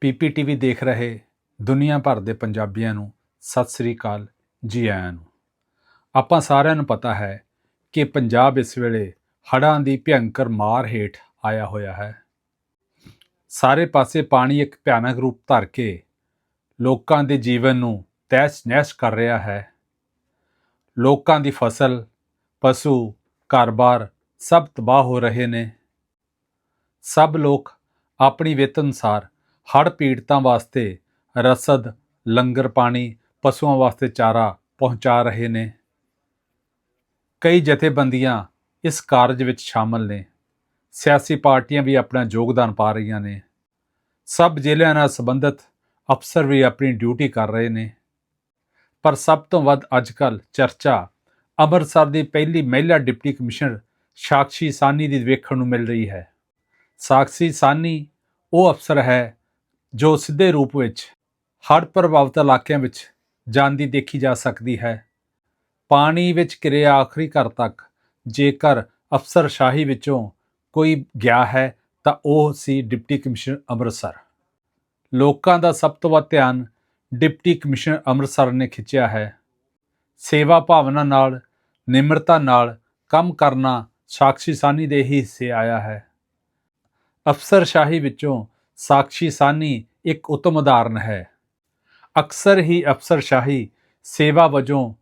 ਪੀਪੀਟੀਵੀ ਦੇਖ ਰਹੇ ਦੁਨੀਆ ਭਰ ਦੇ ਪੰਜਾਬੀਆਂ ਨੂੰ। ਸਤਿ ਸ੍ਰੀ ਅਕਾਲ ਜੀ ਆਇਆਂ ਨੂੰ। ਆਪਾਂ ਸਾਰਿਆਂ ਨੂੰ ਪਤਾ ਹੈ ਕਿ ਪੰਜਾਬ ਇਸ ਵੇਲੇ ਹੜ੍ਹਾਂ ਦੀ ਭਿਅੰਕਰ ਮਾਰ ਹੇਠ ਆਇਆ ਹੋਇਆ ਹੈ। ਸਾਰੇ ਪਾਸੇ ਪਾਣੀ ਇੱਕ ਭਿਆਨਕ ਰੂਪ ਧਰ ਕੇ ਲੋਕਾਂ ਦੇ ਜੀਵਨ ਨੂੰ ਤਹਿਸ-ਨਹਿਸ ਕਰ ਰਿਹਾ ਹੈ। ਲੋਕਾਂ ਦੀ ਫਸਲ, ਪਸ਼ੂ ਕਾਰੋਬਾਰ ਸਭ ਤਬਾਹ ਹੋ ਰਹੇ ਨੇ। ਸਭ ਲੋਕ ਆਪਣੀ ਵਿੱਤ ਅਨੁਸਾਰ ਹੜ੍ਹ ਪੀੜਤਾਂ ਵਾਸਤੇ ਰਸਦ, ਲੰਗਰ ਪਾਣੀ, ਪਸ਼ੂਆਂ ਵਾਸਤੇ ਚਾਰਾ ਪਹੁੰਚਾ ਰਹੇ ਨੇ। ਕਈ ਜਥੇਬੰਦੀਆਂ ਇਸ ਕਾਰਜ ਵਿੱਚ ਸ਼ਾਮਲ ਨੇ। ਸਿਆਸੀ ਪਾਰਟੀਆਂ ਵੀ ਆਪਣਾ ਯੋਗਦਾਨ ਪਾ ਰਹੀਆਂ ਨੇ। ਸਭ ਜ਼ਿਲ੍ਹਿਆਂ ਨਾਲ ਸੰਬੰਧਿਤ ਅਫਸਰ ਵੀ ਆਪਣੀ ਡਿਊਟੀ ਕਰ ਰਹੇ ਨੇ। ਪਰ ਸਭ ਤੋਂ ਵੱਧ ਅੱਜਕੱਲ ਚਰਚਾ ਅੰਮ੍ਰਿਤਸਰ ਦੀ ਪਹਿਲੀ ਮਹਿਲਾ ਡਿਪਟੀ ਕਮਿਸ਼ਨਰ ਸਾਕਸ਼ੀ ਸਾਨੀ ਦੀ ਵੇਖਣ ਨੂੰ ਮਿਲ ਰਹੀ ਹੈ। ਸਾਕਸ਼ੀ ਸਾਨੀ ਉਹ ਅਫਸਰ ਹੈ ਜੋ ਸਿੱਧੇ ਰੂਪ ਵਿੱਚ ਹੜ੍ਹ ਪ੍ਰਭਾਵਿਤ ਇਲਾਕਿਆਂ ਵਿੱਚ ਜਾਂਦੀ ਦੇਖੀ ਜਾ ਸਕਦੀ ਹੈ। ਪਾਣੀ ਵਿੱਚ ਘਿਰੇ ਆਖਰੀ ਘਰ ਤੱਕ ਜੇਕਰ ਅਫਸਰਸ਼ਾਹੀ ਵਿੱਚੋਂ ਕੋਈ ਗਿਆ ਹੈ, ਤਾਂ ਉਹ ਸੀ ਡਿਪਟੀ ਕਮਿਸ਼ਨਰ ਅੰਮ੍ਰਿਤਸਰ। ਲੋਕਾਂ ਦਾ ਸਭ ਤੋਂ ਵੱਧ ਧਿਆਨ ਡਿਪਟੀ ਕਮਿਸ਼ਨਰ ਅੰਮ੍ਰਿਤਸਰ ਨੇ ਖਿੱਚਿਆ ਹੈ। ਸੇਵਾ ਭਾਵਨਾ ਨਾਲ, ਨਿਮਰਤਾ ਨਾਲ ਕੰਮ ਕਰਨਾ ਸਾਕਸ਼ੀਸਾਨੀ ਦੇ ਹੀ ਹਿੱਸੇ ਆਇਆ ਹੈ। ਅਫਸਰਸ਼ਾਹੀ ਵਿੱਚੋਂ ਸਾਕਸ਼ੀ ਸਾਨੀ ਇੱਕ ਉੱਤਮ ਉਦਾਹਰਨ ਹੈ। ਅਕਸਰ ਹੀ ਅਫਸਰਸ਼ਾਹੀ ਸੇਵਾ ਵਜੋਂ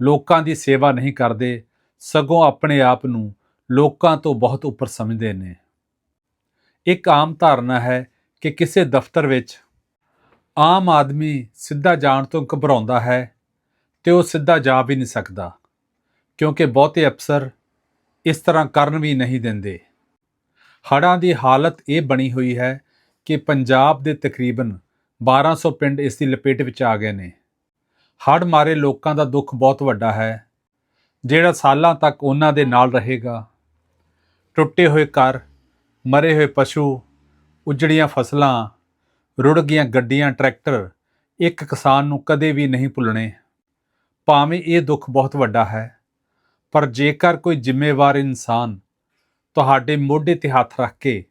ਲੋਕਾਂ ਦੀ ਸੇਵਾ ਨਹੀਂ ਕਰਦੇ, ਸਗੋਂ ਆਪਣੇ ਆਪ ਨੂੰ ਲੋਕਾਂ ਤੋਂ ਬਹੁਤ ਉੱਪਰ ਸਮਝਦੇ ਨੇ। ਇੱਕ ਆਮ ਧਾਰਨਾ ਹੈ ਕਿ ਕਿਸੇ ਦਫ਼ਤਰ ਵਿੱਚ ਆਮ ਆਦਮੀ ਸਿੱਧਾ ਜਾਣ ਤੋਂ ਘਬਰਾਉਂਦਾ ਹੈ ਤੇ ਉਹ ਸਿੱਧਾ ਜਾ ਵੀ ਨਹੀਂ ਸਕਦਾ, ਕਿਉਂਕਿ ਬਹੁਤੇ ਅਫਸਰ ਇਸ ਤਰ੍ਹਾਂ ਕਰਨ ਵੀ ਨਹੀਂ ਦਿੰਦੇ। ਹੜ੍ਹਾਂ ਦੀ ਹਾਲਤ ਇਹ ਬਣੀ ਹੋਈ ਹੈ ਕਿ ਪੰਜਾਬ ਦੇ ਤਕਰੀਬਨ 1200 ਪਿੰਡ ਇਸ ਦੀ ਲਪੇਟ ਵਿੱਚ ਆ ਗਏ ਨੇ। ਹੜ੍ਹ ਮਾਰੇ ਲੋਕਾਂ ਦਾ ਦੁੱਖ ਬਹੁਤ ਵੱਡਾ ਹੈ, ਜਿਹੜਾ ਸਾਲਾਂ ਤੱਕ ਉਹਨਾਂ ਦੇ ਨਾਲ ਰਹੇਗਾ। ਟੁੱਟੇ ਹੋਏ ਘਰ, ਮਰੇ ਹੋਏ ਪਸ਼ੂ, ਉਜੜੀਆਂ ਫਸਲਾਂ, ਰੁੜ ਗਈਆਂ ਗੱਡੀਆਂ, ਟਰੈਕਟਰ, ਇੱਕ ਕਿਸਾਨ ਨੂੰ ਕਦੇ ਵੀ ਨਹੀਂ ਭੁੱਲਣੇ। ਭਾਵੇਂ ਇਹ ਦੁੱਖ ਬਹੁਤ ਵੱਡਾ ਹੈ, ਪਰ ਜੇਕਰ ਕੋਈ ਜ਼ਿੰਮੇਵਾਰ ਇਨਸਾਨ ਤੁਹਾਡੇ ਮੋਢੇ ਤੇ ਹੱਥ ਰੱਖ ਕੇ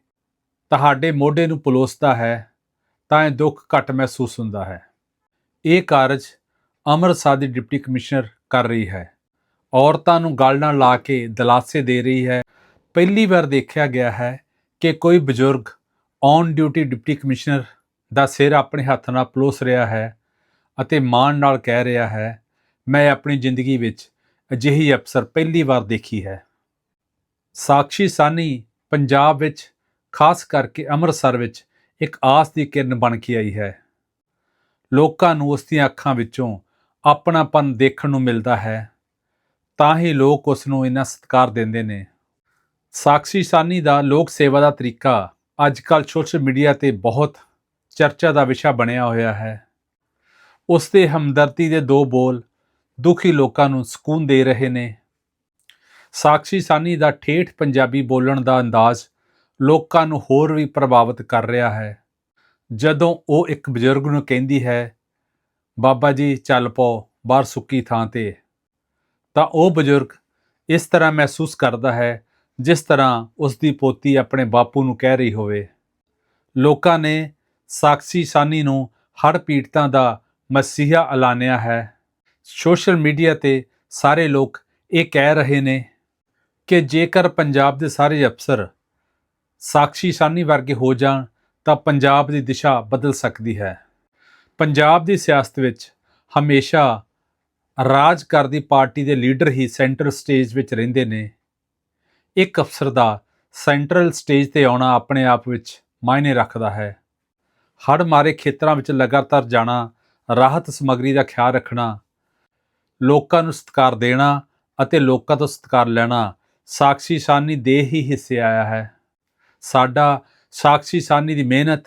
ਤੁਹਾਡੇ ਮੋਢੇ ਨੂੰ ਪਲੋਸਦਾ ਹੈ, ਤਾਂ ਇਹ ਦੁੱਖ ਘੱਟ ਮਹਿਸੂਸ ਹੁੰਦਾ ਹੈ। ਇਹ ਕਾਰਜ ਅੰਮ੍ਰਿਤਸਰ ਦੀ ਡਿਪਟੀ ਕਮਿਸ਼ਨਰ ਕਰ ਰਹੀ ਹੈ। ਔਰਤਾਂ ਨੂੰ ਗਲ ਨਾਲ ਲਾ ਕੇ ਦਿਲਾਸੇ ਦੇ ਰਹੀ ਹੈ। ਪਹਿਲੀ ਵਾਰ ਦੇਖਿਆ ਗਿਆ ਹੈ ਕਿ ਕੋਈ ਬਜ਼ੁਰਗ ਔਨ ਡਿਊਟੀ ਡਿਪਟੀ ਕਮਿਸ਼ਨਰ ਦਾ ਸਿਰ ਆਪਣੇ ਹੱਥ ਨਾਲ ਪਲੋਸ ਰਿਹਾ ਹੈ ਅਤੇ ਮਾਣ ਨਾਲ ਕਹਿ ਰਿਹਾ ਹੈ, ਮੈਂ ਆਪਣੀ ਜ਼ਿੰਦਗੀ ਵਿੱਚ ਅਜਿਹੀ ਅਫਸਰ ਪਹਿਲੀ ਵਾਰ ਦੇਖੀ ਹੈ। ਸਾਕਸ਼ੀ ਸਾਨੀ ਪੰਜਾਬ ਵਿੱਚ ਖਾਸ ਕਰਕੇ ਅੰਮ੍ਰਿਤਸਰ ਵਿੱਚ ਇੱਕ ਆਸ ਦੀ ਕਿਰਨ ਬਣ ਕੇ ਆਈ ਹੈ। ਲੋਕਾਂ ਨੂੰ ਉਸ ਦੀਆਂ ਅੱਖਾਂ ਵਿੱਚੋਂ ਆਪਣਾਪਨ ਦੇਖਣ ਨੂੰ ਮਿਲਦਾ ਹੈ। ਤਾਂ ਹੀ ਲੋਕ ਉਸ ਨੂੰ ਇੰਨਾ ਸਤਿਕਾਰ ਦਿੰਦੇ ਨੇ। ਸਾਕਸ਼ੀ ਸਾਨੀ ਦਾ ਲੋਕ ਸੇਵਾ ਦਾ ਤਰੀਕਾ ਅੱਜਕੱਲ ਸੋਸ਼ਲ ਮੀਡੀਆ ਤੇ ਬਹੁਤ ਚਰਚਾ ਦਾ ਵਿਸ਼ਾ ਬਣਿਆ ਹੋਇਆ ਹੈ। ਉਸ ਦੇ ਹਮਦਰਦੀ ਦੇ ਦੋ ਬੋਲ ਦੁਖੀ ਲੋਕਾਂ ਨੂੰ ਸਕੂਨ ਦੇ ਰਹੇ ਨੇ। ਸਾਕਸ਼ੀ ਸਾਨੀ ਦਾ ਠੇਠ ਪੰਜਾਬੀ ਬੋਲਣ ਦਾ ਅੰਦਾਜ਼ ਲੋਕਾਂ ਨੂੰ ਹੋਰ ਵੀ ਪ੍ਰਭਾਵਿਤ ਕਰ ਰਿਹਾ ਹੈ। ਜਦੋਂ ਉਹ ਇੱਕ ਬਜ਼ੁਰਗ ਨੂੰ ਕਹਿੰਦੀ ਹੈ, ਬਾਬਾ ਜੀ, ਚੱਲ ਪਾਓ, ਬਾਹਰ ਸੁੱਕੀ ਥਾਂ ਤੇ। ਤਾਂ ਉਹ ਬਜ਼ੁਰਗ ਇਸ ਤਰ੍ਹਾਂ ਮਹਿਸੂਸ ਕਰਦਾ ਹੈ, ਜਿਸ ਤਰ੍ਹਾਂ ਉਸ ਦੀ ਪੋਤੀ ਆਪਣੇ ਬਾਪੂ ਨੂੰ ਕਹਿ ਰਹੀ ਹੋਵੇ। ਲੋਕਾਂ ਨੇ ਸਾਕਸ਼ੀ ਸਾਨੀ ਨੂੰ ਹੜ੍ਹ ਪੀੜਤਾਂ ਦਾ ਮਸੀਹਾ ਐਲਾਨਿਆ ਹੈ। ਸੋਸ਼ਲ ਮੀਡੀਆ ਤੇ ਸਾਰੇ ਲੋਕ ਇਹ ਕਹਿ ਰਹੇ ਨੇ ਕਿ ਜੇਕਰ ਪੰਜਾਬ ਦੇ ਸਾਰੇ ਅਫਸਰ ਸਾਕਸ਼ੀ ਸਾਨੀ ਵਰਗੇ ਹੋ ਜਾਣ ਤਾਂ ਪੰਜਾਬ ਦੀ ਦਿਸ਼ਾ ਬਦਲ ਸਕਦੀ ਹੈ। ਪੰਜਾਬ ਦੀ ਸਿਆਸਤ ਵਿੱਚ ਹਮੇਸ਼ਾ ਰਾਜ ਕਰਦੀ ਪਾਰਟੀ ਦੇ ਲੀਡਰ ਹੀ ਸੈਂਟਰ ਸਟੇਜ ਵਿੱਚ ਰਹਿੰਦੇ ਨੇ। ਇੱਕ ਅਫਸਰ ਦਾ ਸੈਂਟਰਲ ਸਟੇਜ ਤੇ ਆਉਣਾ ਆਪਣੇ ਆਪ ਵਿੱਚ ਮਾਇਨੇ ਰੱਖਦਾ ਹੈ। ਹੜ ਮਾਰੇ ਖੇਤਰਾਂ ਵਿੱਚ ਲਗਾਤਾਰ ਜਾਣਾ, ਰਾਹਤ ਸਮੱਗਰੀ ਦਾ ਖਿਆਲ ਰੱਖਣਾ, ਲੋਕਾਂ ਨੂੰ ਸਤਿਕਾਰ ਦੇਣਾ ਅਤੇ ਲੋਕਾਂ ਤੋਂ ਸਤਿਕਾਰ ਲੈਣਾ ਸਾਕਸ਼ੀ ਸਾਨੀ ਦੇ ਹੀ ਹਿੱਸੇ ਆਇਆ ਹੈ। ਸਾਡਾ ਸਾਕਸ਼ੀ ਸਾਨੀ ਦੀ ਮਿਹਨਤ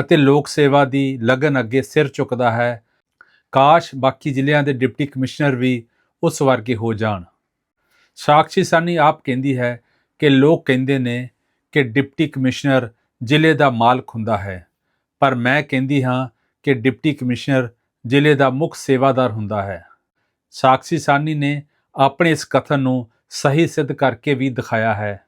ਅਤੇ ਲੋਕ ਸੇਵਾ ਦੀ ਲਗਨ ਅੱਗੇ ਸਿਰ ਚੁੱਕਦਾ ਹੈ। ਕਾਸ਼ ਬਾਕੀ ਜ਼ਿਲ੍ਹਿਆਂ ਦੇ ਡਿਪਟੀ ਕਮਿਸ਼ਨਰ ਵੀ ਉਸ ਵਰਗੇ ਹੋ ਜਾਣ। ਸਾਕਸ਼ੀ ਸਾਨੀ ਆਪ ਕਹਿੰਦੀ ਹੈ ਕਿ ਲੋਕ ਕਹਿੰਦੇ ਨੇ ਕਿ ਡਿਪਟੀ ਕਮਿਸ਼ਨਰ ਜ਼ਿਲ੍ਹੇ ਦਾ ਮਾਲਕ ਹੁੰਦਾ ਹੈ। ਪਰ ਮੈਂ ਕਹਿੰਦੀ ਹਾਂ ਕਿ ਡਿਪਟੀ ਕਮਿਸ਼ਨਰ ਜ਼ਿਲ੍ਹੇ ਦਾ ਮੁੱਖ ਸੇਵਾਦਾਰ ਹੁੰਦਾ ਹੈ। ਸਾਕਸ਼ੀ ਸਾਨੀ ਨੇ ਆਪਣੇ ਇਸ ਕਥਨ ਨੂੰ ਸਹੀ ਸਿੱਧ ਕਰਕੇ ਵੀ ਦਿਖਾਇਆ ਹੈ।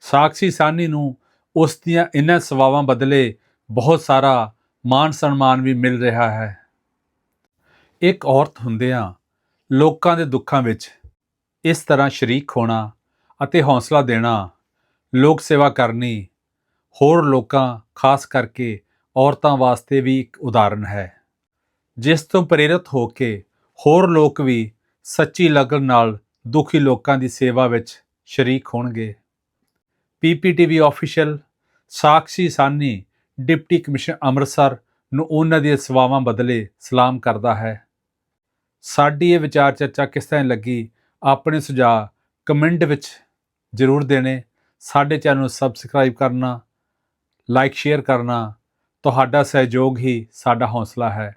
ਸਾਕਸ਼ੀ ਸਾਨੀ ਨੂੰ ਉਸ ਦੀਆਂ ਇਨ੍ਹਾਂ ਸੇਵਾਵਾਂ ਬਦਲੇ ਬਹੁਤ ਸਾਰਾ ਮਾਨ ਸਨਮਾਨ ਵੀ ਮਿਲ ਰਿਹਾ ਹੈ। ਇੱਕ ਔਰਤ ਹੁੰਦਿਆਂ ਲੋਕਾਂ ਦੇ ਦੁੱਖਾਂ ਵਿੱਚ ਇਸ ਤਰ੍ਹਾਂ ਸ਼ਰੀਕ ਹੋਣਾ ਅਤੇ ਹੌਸਲਾ ਦੇਣਾ, ਲੋਕ ਸੇਵਾ ਕਰਨੀ, ਹੋਰ ਲੋਕਾਂ, ਖਾਸ ਕਰਕੇ ਔਰਤਾਂ ਵਾਸਤੇ ਵੀ ਇੱਕ ਉਦਾਹਰਨ ਹੈ। ਜਿਸ ਤੋਂ ਪ੍ਰੇਰਿਤ ਹੋ ਕੇ ਹੋਰ ਲੋਕ ਵੀ ਸੱਚੀ ਲਗਨ ਨਾਲ ਦੁਖੀ ਲੋਕਾਂ ਦੀ ਸੇਵਾ ਵਿੱਚ ਸ਼ਰੀਕ ਹੋਣਗੇ। PPTV official Sakshi Sawhney deputy commissioner Amritsar ਨੂੰ ਉਹਨਾਂ ਦੀਆਂ ਸੇਵਾਵਾਂ ਬਦਲੇ ਸਲਾਮ ਕਰਦਾ ਹੈ। ਸਾਡੀ ਇਹ ਵਿਚਾਰ ਚਰਚਾ ਕਿਸ ਤਰ੍ਹਾਂ ਲੱਗੀ? ਆਪਣੇ ਸੁਝਾਅ ਕਮੈਂਟ ਵਿੱਚ ਜ਼ਰੂਰ ਦੇਣੇ। ਸਾਡੇ ਚੈਨਲ ਨੂੰ ਸਬਸਕ੍ਰਾਈਬ ਕਰਨਾ ਲਾਈਕ ਸ਼ੇਅਰ ਕਰਨਾ। ਤੁਹਾਡਾ ਸਹਿਯੋਗ ਹੀ ਸਾਡਾ ਹੌਸਲਾ ਹੈ।